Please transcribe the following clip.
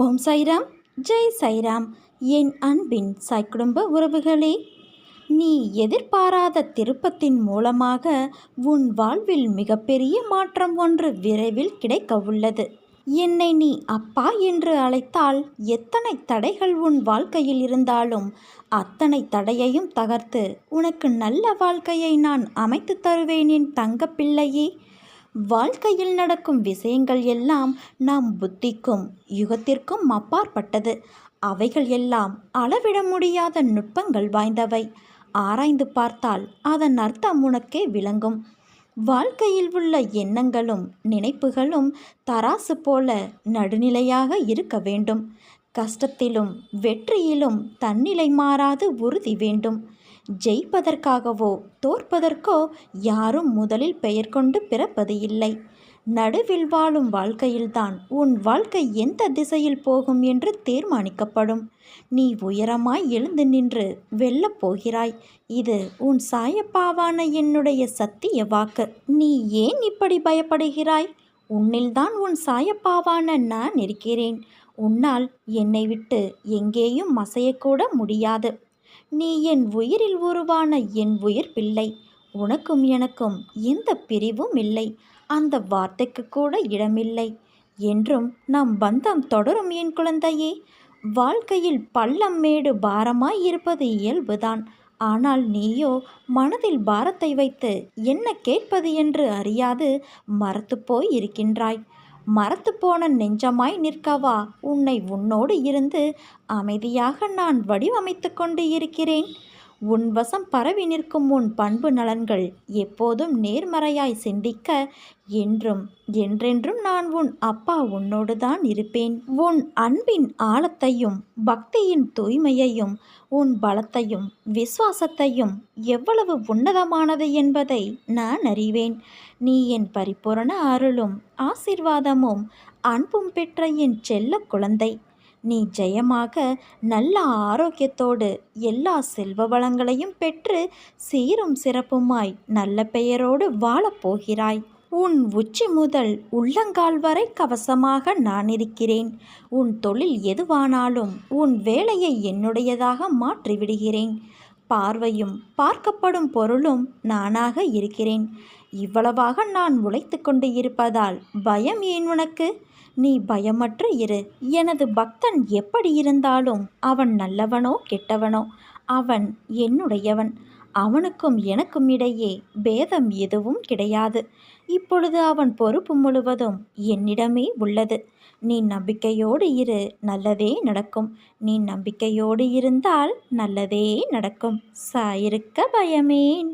ஓம் சைராம் ஜெய் சைராம். என் அன்பின் சாய் குடும்ப உறவுகளே நீ எதிர்பாராத திருப்பத்தின் மூலமாக உன் வாழ்வில் மிகப்பெரிய மாற்றம் ஒன்று விரைவில் கிடைக்க உள்ளது என்னை நீ அப்பா என்று அழைத்தால் எத்தனை தடைகள் உன் வாழ்க்கையில் இருந்தாலும் அத்தனை தடையையும் தகர்த்து உனக்கு நல்ல வாழ்க்கையை நான் அமைத்து தருவேன் என் தங்கப்பிள்ளையே. வாழ்க்கையில் நடக்கும் விஷயங்கள் எல்லாம் நம் புத்திக்கும் யுகத்திற்கும் அப்பாற்பட்டது. அவைகள் எல்லாம் அளவிட முடியாத நுட்பங்கள் வாய்ந்தவை. ஆராய்ந்து பார்த்தால் அதன் அர்த்தம் உனக்கே விளங்கும். வாழ்க்கையில் உள்ள எண்ணங்களும் நினைப்புகளும் தராசு போல நடுநிலையாக இருக்க வேண்டும். கஷ்டத்திலும் வெற்றியிலும் தன்னிலை மாறாது உறுதி வேண்டும். ஜெயிப்பதற்காகவோ தோற்பதற்கோ யாரும் முதலில் பெயர் கொண்டு பிறப்பது இல்லை நடுவில் வாழும் வாழ்க்கையில்தான் உன் வாழ்க்கை எந்த திசையில் போகும் என்று தீர்மானிக்கப்படும். நீ உயரமாய் எழுந்து நின்று வெல்லப் போகிறாய். இது உன் சாயப்பாவான என்னுடைய சத்திய வாக்கு. நீ ஏன் இப்படி பயப்படுகிறாய்? உன்னில்தான் உன் சாயப்பாவான நான் இருக்கிறேன். உன்னால் என்னை விட்டு எங்கேயும் மசையக்கூட முடியாது. நீ என் உயிரில் உருவான என் உயிர் பிள்ளை. உனக்கும் எனக்கும் எந்த பிரிவும் இல்லை. அந்த வார்த்தைக்கு கூட இடமில்லை. என்றும் நம் பந்தம் தொடரும் என் குழந்தையே. வாழ்க்கையில் பள்ளம் மேடு பாரமாய் இருப்பது இயல்புதான். ஆனால் நீயோ மனதில் பாரத்தை வைத்து என்ன கேட்பது என்று அறியாது மறத்து போய் இருக்கின்றாய். மரத்து போன நெஞ்சமாய் நிற்கவா? உன்னை உன்னோடு இருந்து அமைதியாக நான் வடிவமைத்து கொண்டு இருக்கிறேன். உன் வசம் பரவி நிற்கும் உன் பண்பு நலன்கள் எப்போதும் நேர்மறையாய் சிந்திக்க என்றும் என்றென்றும் நான் உன் அப்பா உன்னோடு தான் இருப்பேன். உன் அன்பின் ஆழத்தையும் பக்தியின் தூய்மையையும் உன் பலத்தையும் விசுவாசத்தையும் எவ்வளவு உன்னதமானது என்பதை நான் அறிவேன். நீ என் பரிபூரண அருளும் ஆசிர்வாதமும் அன்பும் பெற்ற என் செல்ல குழந்தை. நீ ஜெயமாக நல்ல ஆரோக்கியத்தோடு எல்லா செல்வ வளங்களையும் பெற்று சீரும் சிறப்புமாய் நல்ல பெயரோடு வாழப்போகிறாய் உன் உச்சி முதல் உள்ளங்கால் வரை கவசமாக நான் இருக்கிறேன். உன் தொழில் எதுவானாலும் உன் வேலையை என்னுடையதாக மாற்றிவிடுகிறேன். பார்வையும் பார்க்கப்படும் பொருளும் நானாக இருக்கிறேன். இவ்வளவாக நான் உழைத்து கொண்டு இருப்பதால் பயம் ஏன் உனக்கு? நீ பயமற்று இரு. எனது பக்தன் எப்படி இருந்தாலும் அவன் நல்லவனோ கெட்டவனோ அவன் என்னுடையவன். அவனுக்கும் எனக்கும் இடையே பேதம் எதுவும் கிடையாது. இப்பொழுது அவன் பொறுப்பு முழுவதும் என்னிடமே உள்ளது. நீ நம்பிக்கையோடு இரு நல்லதே நடக்கும். நீ நம்பிக்கையோடு இருந்தால் நல்லதே நடக்கும். சாயிருக்க பயமேன்.